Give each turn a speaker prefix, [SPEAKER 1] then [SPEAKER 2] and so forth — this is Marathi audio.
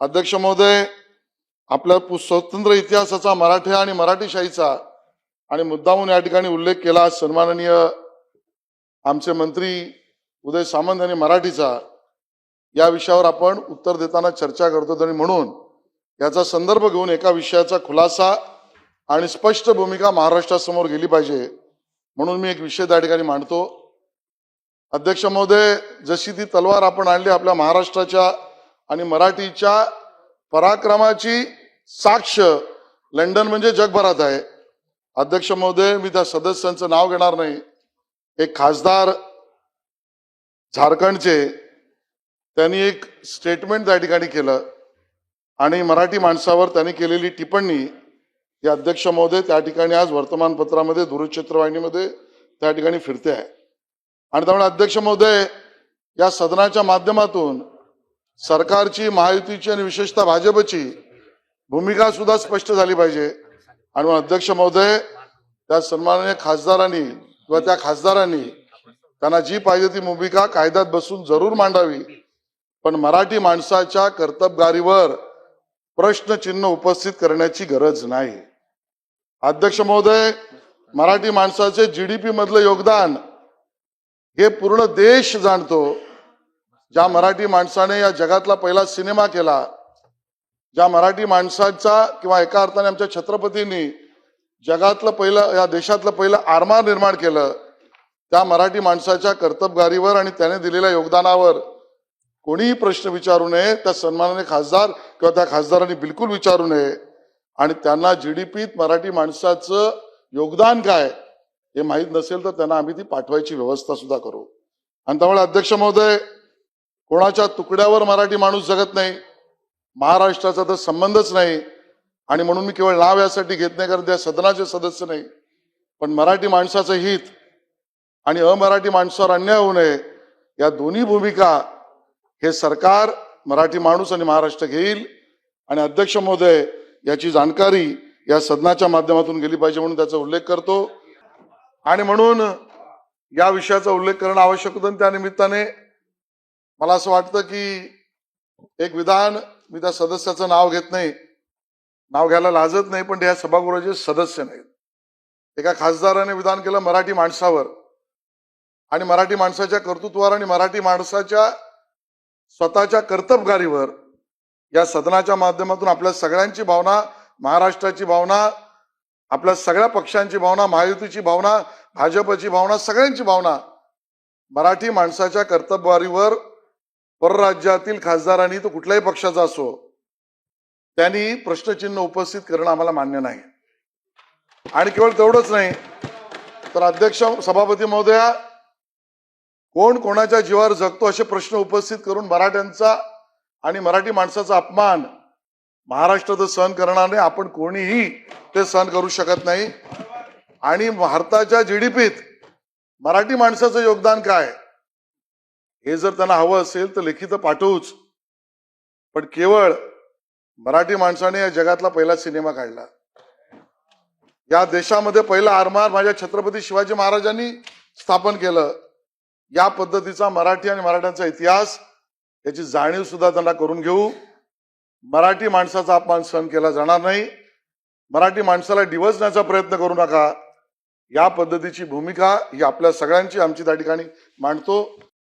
[SPEAKER 1] अध्यक्ष महोदय आपल्या पु- स्वतंत्र इतिहासाचा मराठी आणि मराठीशाहीचा आणि मुद्दामून या ठिकाणी उल्लेख केला सन्माननीय आमचे मंत्री उदय सामंत यांनी मराठीचा या विषयावर आपण उत्तर देताना चर्चा करतो. आणि म्हणून याचा संदर्भ घेऊन एका विषयाचा खुलासा आणि स्पष्ट भूमिका महाराष्ट्रासमोर गेली पाहिजे म्हणून मी एक विषय त्या ठिकाणी मांडतो. अध्यक्ष महोदय जशी ती तलवार आपण आणली आपल्या महाराष्ट्राच्या आणि मराठीच्या पराक्रमाची साक्ष लंडन म्हणजे जगभरात आहे. अध्यक्ष महोदय मी त्या सदस्यांचं नाव घेणार नाही. एक खासदार झारखंडचे त्यांनी एक स्टेटमेंट त्या ठिकाणी केलं. आणि मराठी माणसावर त्यांनी केलेली टिप्पणी या अध्यक्ष महोदय त्या ठिकाणी आज वर्तमानपत्रामध्ये दूरचित्रवाहिनीमध्ये त्या ठिकाणी फिरते आहे. आणि त्यामुळे अध्यक्ष महोदय या सदनाच्या माध्यमातून सरकारची महायुतीची आणि विशेषतः भाजपची भूमिका सुद्धा स्पष्ट झाली पाहिजे. आणि अध्यक्ष महोदय त्या सन्माननीय खासदारांनी किंवा त्या खासदारांनी त्यांना जी पाहिजे ती भूमिका कायद्यात बसून जरूर मांडावी. पण मराठी माणसाच्या कर्तबगारीवर प्रश्नचिन्ह उपस्थित करण्याची गरज नाही. अध्यक्ष महोदय मराठी माणसाचे जीडीपी मधलं योगदान हे पूर्ण देश जाणतो. ज्या मराठी माणसाने या जगातला पहिला सिनेमा केला ज्या मराठी माणसाचा किंवा एका अर्थाने आमच्या छत्रपतींनी जगातलं पहिलं या देशातलं पहिलं आरमार निर्माण केलं त्या मराठी माणसाच्या कर्तबगारीवर आणि त्याने दिलेल्या योगदानावर कोणीही प्रश्न विचारू नये त्या सन्मानाने खासदार किंवा त्या खासदारांनी बिलकुल विचारू नये. आणि त्यांना जीडीपीत मराठी माणसाचं योगदान काय हे माहीत नसेल तर त्यांना आम्ही ती पाठवायची व्यवस्था सुद्धा करू. आणि त्यामुळे अध्यक्ष महोदय कोणाच्या तुकड्यावर मराठी माणूस जगत नाही महाराष्ट्राचा तर संबंधच नाही आणि म्हणून मी केवळ नाव यासाठी घेत नाही कारण त्या सदनाचे सदस्य नाही. पण मराठी माणसाचं हित आणि अमराठी माणसावर अन्याय होऊ नये या दोन्ही भूमिका हे सरकार मराठी माणूस आणि महाराष्ट्र घेईल आणि अध्यक्ष महोदय याची जाणकारी या सदनाच्या माध्यमातून गेली पाहिजे म्हणून त्याचा उल्लेख करतो. आणि म्हणून या विषयाचा उल्लेख करणं आवश्यक होतं त्यानिमित्ताने त्या निमित्ताने मला असं वाटतं की एक विधान मी त्या सदस्याचं नाव घेत नाही नाव घ्यायला लाजत नाही पण ह्या सभागृहाचे सदस्य नाहीत. एका खासदाराने विधान केलं मराठी माणसावर. आणि मराठी माणसाच्या कर्तृत्वावर आणि मराठी माणसाच्या स्वतःच्या कर्तबगारीवर या सदनाच्या माध्यमातून आपल्या सगळ्यांची भावना महाराष्ट्राची भावना आपल्या सगळ्या पक्षांची भावना महायुतीची भावना भाजपची भावना सगळ्यांची भावना मराठी माणसाच्या कर्तबगारीवर परराज्यातील खासदारांनी तो कुठल्याही पक्षाचा असो त्यांनी प्रश्नचिन्ह उपस्थित करणं आम्हाला मान्य नाही. आणि केवळ तेवढंच नाही तर अध्यक्ष सभापती महोदया कोण कोणाच्या जीवावर जगतो असे प्रश्न उपस्थित करून मराठ्यांचा आणि मराठी माणसाचा अपमान महाराष्ट्रात सहन करणार नाही आपण कोणीही ते सहन करू शकत नाही. आणि भारताच्या जीडीपीत मराठी माणसाचं योगदान काय? हे जर त्यांना हवं असेल तर लिखित पाठवूच. पण केवळ मराठी माणसाने या जगातला पहिला सिनेमा काढला. या देशामध्ये पहिला आरमार माझ्या छत्रपती शिवाजी महाराजांनी स्थापन केलं. या पद्धतीचा मराठी आणि मराठ्यांचा इतिहास याची जाणीव सुद्धा त्यांना करून घेऊ. मराठी माणसाचा अपमान सहन केला जाणार नाही. मराठी माणसाला डिवचण्याचा प्रयत्न करू नका. या पद्धतीची भूमिका ही आपल्या सगळ्यांची आमची त्या ठिकाणी मांडतो.